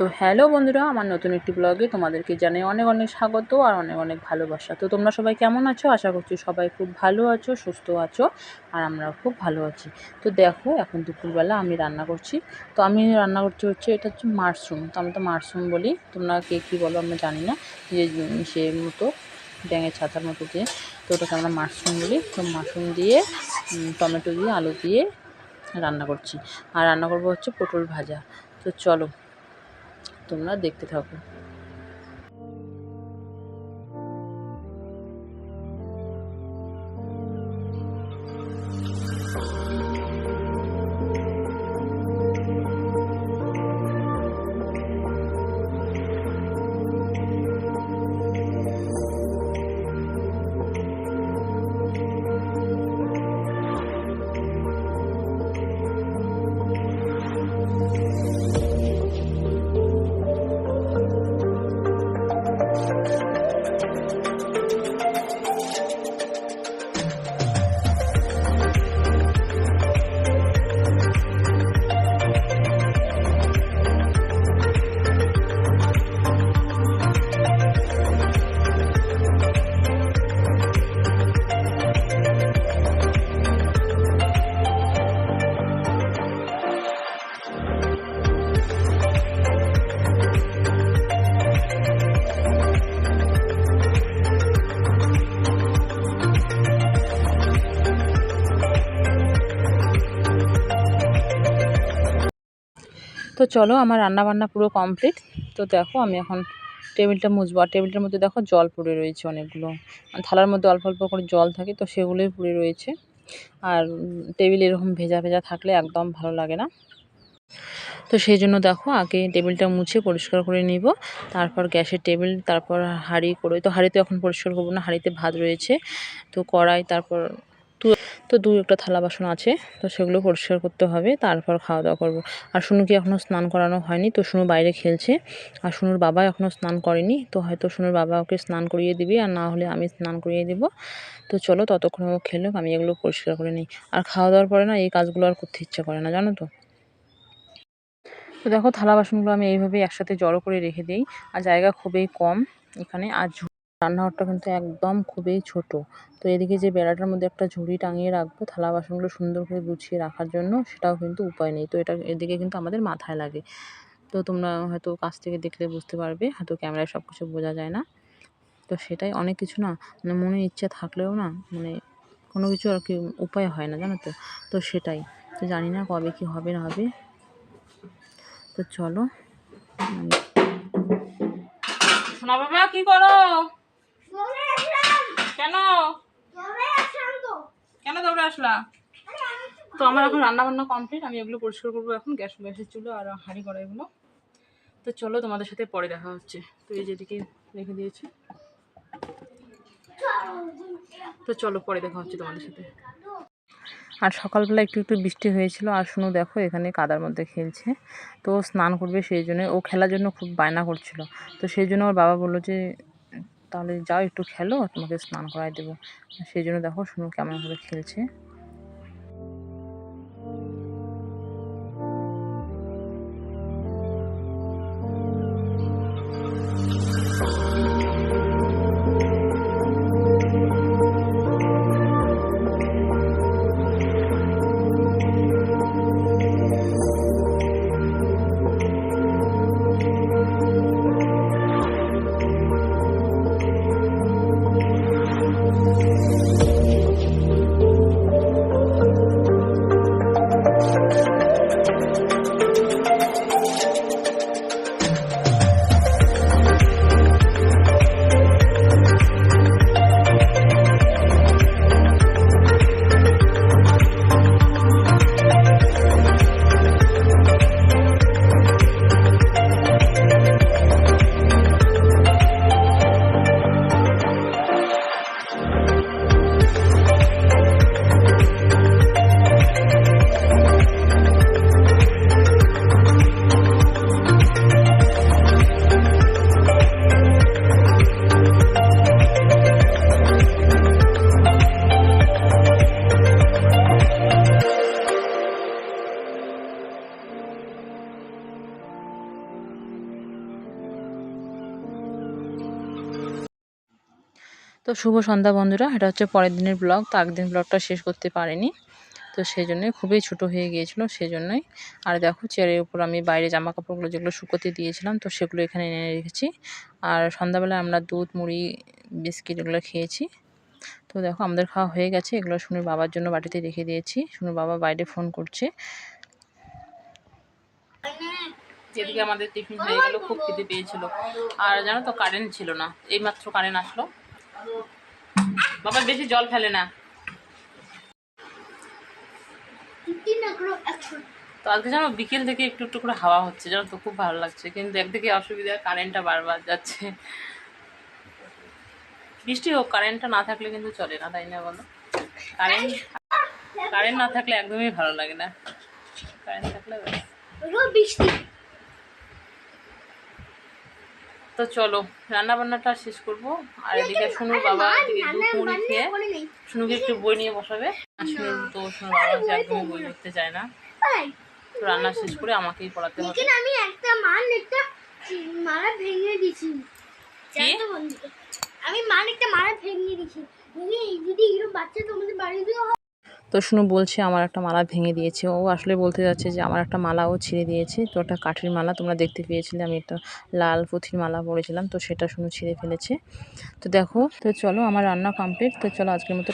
তো হ্যালো বন্ধুরা, আমার নতুন একটি ব্লগে তোমাদেরকে জানাই অনেক অনেক স্বাগত আর অনেক অনেক ভালোবাসা। তো তোমরা সবাই কেমন আছো? আশা করছি সবাই খুব ভালো আছো, সুস্থ আছো আর আমরা খুব ভালো আছি। তো দেখো, এখন দুপুরবেলা আমি রান্না করছি। তো আমি রান্না করছি হচ্ছে, এটা হচ্ছে মাশরুম। তো আমি তো মাশরুম বলি। তোমরা কে কী বলো আমরা জানি না। যে সে মতো, ব্যাঙের ছাতার মতো যে তো ওটাকে আমরা মাশরুম বলি। তো মাশরুম দিয়ে টমেটো দিয়ে, আলু দিয়ে রান্না করছি। আর রান্না করব হচ্ছে পটল ভাজা। তো চলো তোমরা দেখতে থাকো। তো চলো আমার রান্না বান্না পুরো কমপ্লিট তো দেখো আমি এখন টেবিলটা মুছবো। আর টেবিলটার মধ্যে দেখো জল পড়ে রয়েছে অনেকগুলো। থালার মধ্যে অল্প অল্প করে জল থাকে, তো সেগুলোই পড়ে রয়েছে। আর টেবিল এরকম ভেজা ভেজা থাকলে একদম ভালো লাগে না। তো সেই জন্য দেখো আগে টেবিলটা মুছে পরিষ্কার করে নিব। তারপর গ্যাসের টেবিল, তারপর হাঁড়ি করে, তো হাঁড়িতে এখন পরিষ্কার করব না, হাঁড়িতে ভাত রয়েছে। তো কড়াই, তারপর তো তো দু একটা থালা বাসন আছে, তো সেগুলো পরিষ্কার করতে হবে, তারপর খাওয়া দাওয়া করব। আর শুনুকে এখনও স্নান করানো হয়নি? তো শুনু বাইরে খেলছে, আর শুনুর বাবা এখনও স্নান করেনি, তো হয়তো শুনুর বাবা ওকে স্নান করিয়ে দিবে, আর না হলে আমি স্নান করিয়ে দিব। তো চলো ততক্ষণ ও খেলুক, আমি এগুলো পরিষ্কার করে নিই। আর খাওয়া দাওয়ার পরে না এই কাজগুলো আর করতে ইচ্ছা করে না, জানো তো? তো দেখো থালা বাসনগুলো আমি এইভাবে একসাথে জড়ো করে রেখে দিই, আর জায়গা খুবই কম এখানে, আর রান্নাঘরটা কিন্তু একদম খুবই ছোট। তো এদিকে যে বেড়াটার মধ্যে একটা ঝুড়ি টাঙিয়ে রাখব, থালা বাসনগুলো সুন্দর করে গুছিয়ে রাখার জন্য সেটাও কিন্তু উপায় নেই। তো এটা এদিকে কিন্তু আমাদের মাথায় লাগে। তো তোমরা হয়তো কাছ থেকে দেখলে বুঝতে পারবে, হয়তো ক্যামেরায় সব কিছু বোঝা যায় না। তো সেটাই অনেক কিছু না মানে মনে ইচ্ছে থাকলেও না মানে কোনো কিছু আর কি উপায় হয় না, জানো তো? তো সেটাই। তো জানি না কবে কি হবে না হবে। তো চলো। বাবা, কি করো কেন আসলা তো আমার এখন রান্না বান্না কমপ্লিট আমি এগুলো পরিষ্কার করব এখন, গ্যাস গ্যাসের চুলো আর হাঁড়ি করা এগুলো তো চলো তোমাদের সাথে পরে দেখা হচ্ছে। তো এই যেদিকে রেখে দিয়েছি। তো চলো পরে দেখা হচ্ছে তোমাদের সাথে। আর সকালবেলা একটু একটু বৃষ্টি হয়েছিল, আর শুনো দেখো এখানে কাদার মধ্যে খেলছে। তো স্নান করবে সেই জন্য, ও খেলার জন্য খুব বায়না করছিল। তো সেই জন্য ওর বাবা বলল যে, তাহলে যাও একটু খেলো, তোমাকে স্নান করাই দেবো। সেই জন্য দেখো শুনো কেমনভাবে খেলছে। তো শুভ সন্ধ্যা বন্ধুরা, এটা হচ্ছে পরের দিনের ব্লগ তো আগের দিন ব্লগটা শেষ করতে পারিনি। তো সেই জন্যই খুবই ছোট হয়ে গিয়েছিল সেই জন্যই আর দেখো চেয়ারের উপর আমি বাইরে জামা কাপড়গুলো যেগুলো শুকোতে দিয়েছিলাম, তো সেগুলো এখানে এনে রেখেছি। আর সন্ধ্যাবেলায় আমরা দুধ, মুড়ি, বিস্কিট এগুলো খেয়েছি। তো দেখো, আমাদের খাওয়া হয়ে গেছে, এগুলো শুনুর বাবার জন্য বাটিতে রেখে দিয়েছি। শুনুর বাবা বাইরে ফোন করছে। যেদিকে আমাদের টিফিন হয়ে গেল, খুব খিদে পেয়েছিল। আর জানো তো কারেন্ট ছিল না, এইমাত্র কারেন্ট আসলো। বাবা, বেশি জল ফেলে না। তো আজকে যেন বিকেল থেকে একটু একটু করে হাওয়া হচ্ছে, যেন তো খুব ভালো লাগছে। কিন্তু একদিকে অসুবিধা, কারেন্টটা বারবার যাচ্ছে। বৃষ্টি হোক, কারেন্টটা না থাকলে কিন্তু চলে না, তাই না বলো? কারেন্ট কারেন্ট না থাকলে একদমই ভালো লাগে না। কারেন্ট থাকলে বৃষ্টি। তো চলো রান্না বান্নাটা শেষ করব। আর এদিকে শুনুর বাবা এদিকে দুধ মুড়ি খেয়ে শুনুকে একটু বই নিয়ে বসাবে। শুনুর তো শুনুর বাবা একদমই বই লিখতে চায় না। তো রান্না শেষ করে আমাকেই পড়াতে হবে। আমি একটা মান একটা মালা ভেঙে দিছি আমি মান একটা মালা ভেঙে দিছি ভেঙে যদি এরকম বাচ্চা তোমাদের বাড়িতে তো শুনু বলছে, আমার একটা মালা ভেঙে দিয়েছে। ও আসলে বলতে যাচ্ছে যে, আমার একটা মালাও ছিঁড়ে দিয়েছে। তো একটা কাঠের মালা, তোমরা দেখতে পেয়েছিলে, আমি একটা লাল পুঁথির মালা পরেছিলাম, তো সেটা শুনু ছিঁড়ে ফেলেছে। তো দেখো, তো চলো, আমার রান্না কমপ্লিট তো চলো আজকের মতো